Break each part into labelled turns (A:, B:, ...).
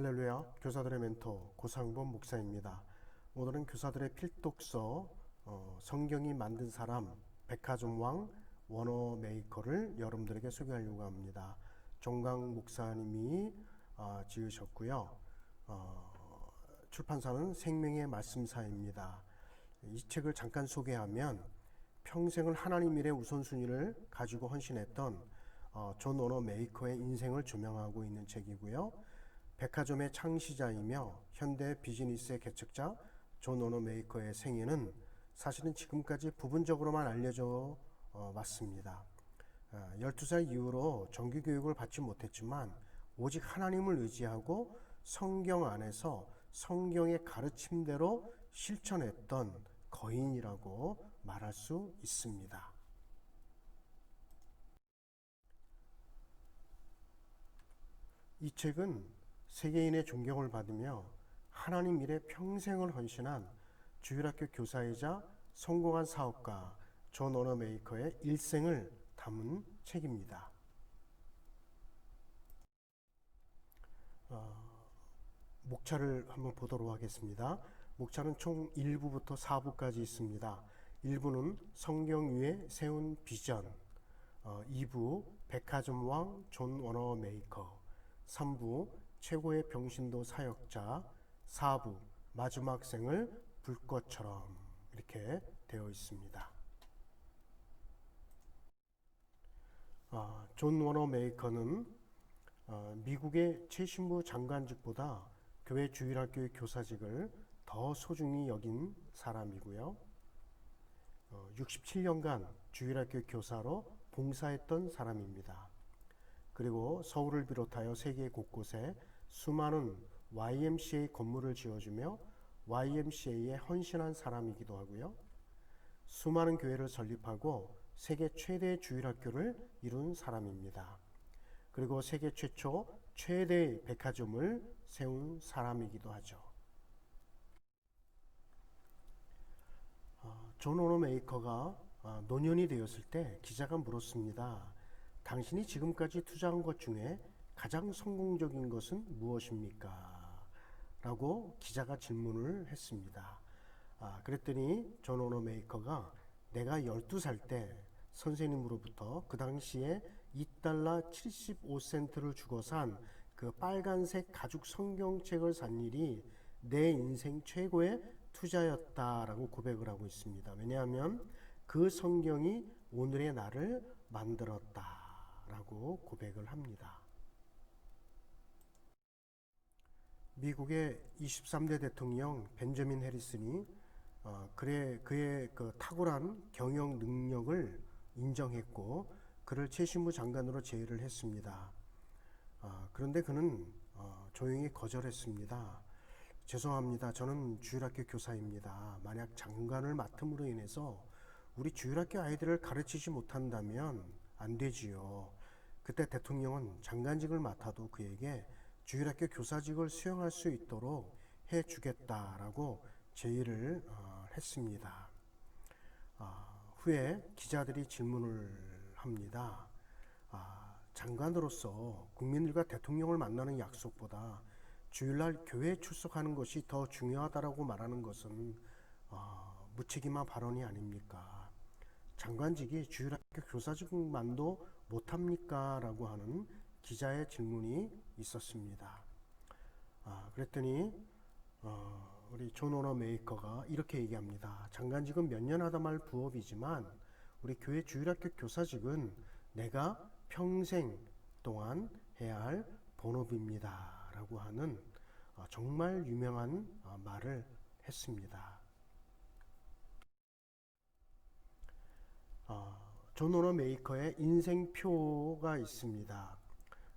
A: 할렐루야 교사들의 멘토 고상범 목사입니다. 오늘은 교사들의 필독서 어, 성경이 만든 사람 백화점 왕 원어 메이커를 여러분들에게 소개하려고 합니다. 종강 목사님이 어, 지으셨고요. 어, 출판사는 생명의 말씀사입니다. 이 책을 잠깐 소개하면 평생을 하나님 일의 우선순위를 가지고 헌신했던 어, 존 오너 메이커의 인생을 조명하고 있는 책이고요. 백화점의 창시자이며 현대 비즈니스의 개척자 존 오너 메이커의 생애는 사실은 지금까지 부분적으로만 알려져 어, 왔습니다. 어, 12살 이후로 정규 교육을 받지 못했지만 오직 하나님을 의지하고 성경 안에서 성경의 가르침대로 실천했던 거인이라고 말할 수 있습니다. 이 책은 세계인의 존경을 받으며 하나님 일에 평생을 헌신한 주일학교 교사이자 성공한 사업가 존 오너 메이커의 일생을 담은 책입니다. 어, 목차를 한번 보도록 하겠습니다. 목차는 총 1부부터 4부까지 있습니다. 1부는 성경 위에 세운 비전, 어, 2부 백화점 왕 존 워너 메이커, 3부 최고의 병신도 사역자, 4부 마지막 생을 불꽃처럼 이렇게 되어 있습니다. 아, 존 워너 메이커는 어, 미국의 최신부 장관직보다 교회 주일학교의 교사직을 더 소중히 여긴 사람이고요. 어, 67년간 주일학교 교사로 봉사했던 사람입니다. 그리고 서울을 비롯하여 세계 곳곳에 수많은 YMCA 건물을 지어주며 YMCA에 헌신한 사람이기도 하고요. 수많은 교회를 설립하고 세계 최대의 주일학교를 이룬 사람입니다. 그리고 세계 최초 최대의 백화점을 세운 사람이기도 하죠. 어, 존 오너 메이커가 어, 노년이 되었을 때 기자가 물었습니다. 당신이 지금까지 투자한 것 중에 가장 성공적인 것은 무엇입니까? 라고 기자가 질문을 했습니다. 아, 그랬더니 존 오너 메이커가 내가 12살 때 선생님으로부터 그 당시에 2달러 75센트를 주고 산 그 빨간색 가죽 성경책을 산 일이 내 인생 최고의 투자였다라고 고백을 하고 있습니다. 왜냐하면 그 성경이 오늘의 나를 만들었다 라고 고백을 합니다. 미국의 23대 대통령 벤저민 해리슨이 어, 그래 그의 그 탁월한 경영 능력을 인정했고 그를 최신부 장관으로 제의를 했습니다. 어, 그런데 그는 어, 조용히 거절했습니다. 죄송합니다. 저는 주일학교 교사입니다. 만약 장관을 맡음으로 인해서 우리 주일학교 아이들을 가르치지 못한다면 안 되지요. 그때 대통령은 장관직을 맡아도 그에게 주일학교 교사직을 수행할 수 있도록 해 주겠다라고 제의를 어, 했습니다. 어, 후에 기자들이 질문을 합니다. 아, 장관으로서 국민들과 대통령을 만나는 약속보다 주일날 교회에 출석하는 것이 더 중요하다라고 말하는 것은 어, 무책임한 발언이 아닙니까? 장관직이 주일학교 교사직만도 못합니까? 라고 하는 기자의 질문이 있었습니다. 아, 그랬더니 어, 우리 존 오너 메이커가 이렇게 얘기합니다. 장관직은 몇 년 하다 말 부업이지만 우리 교회 주일학교 교사직은 내가 평생 동안 해야 할 본업입니다. 라고 하는 어, 정말 유명한 어, 말을 했습니다. 어, 존 오너 메이커의 인생표가 있습니다.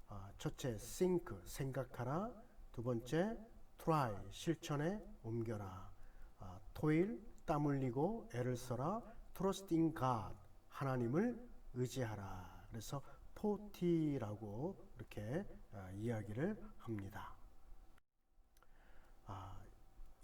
A: 어, 첫째, think, 생각하라. 두 번째, try, 실천에 옮겨라. 어, toil, 땀 흘리고 애를 써라. trust in God, 하나님을 의지하라. 그래서 포티라고 이렇게 어, 이야기를 합니다. 아,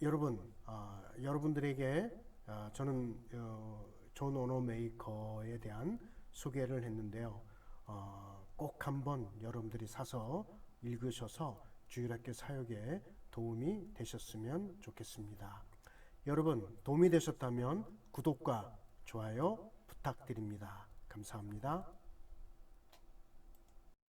A: 여러분, 아, 여러분들에게 아, 저는 어, 존 오너 메이커에 대한 소개를 했는데요. 어, 꼭 한번 여러분들이 사서 읽으셔서 주일학교 사역에 도움이 되셨으면 좋겠습니다. 여러분 도움이 되셨다면 구독과 좋아요 부탁드립니다. 감사합니다.